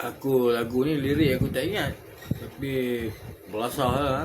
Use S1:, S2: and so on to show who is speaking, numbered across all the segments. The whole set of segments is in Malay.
S1: Aku lagu ni lirik aku tak ingat. Tapi belasah lah.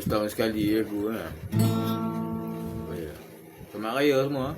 S1: setahun sekali aku lah. Oh, ya. Raya semua.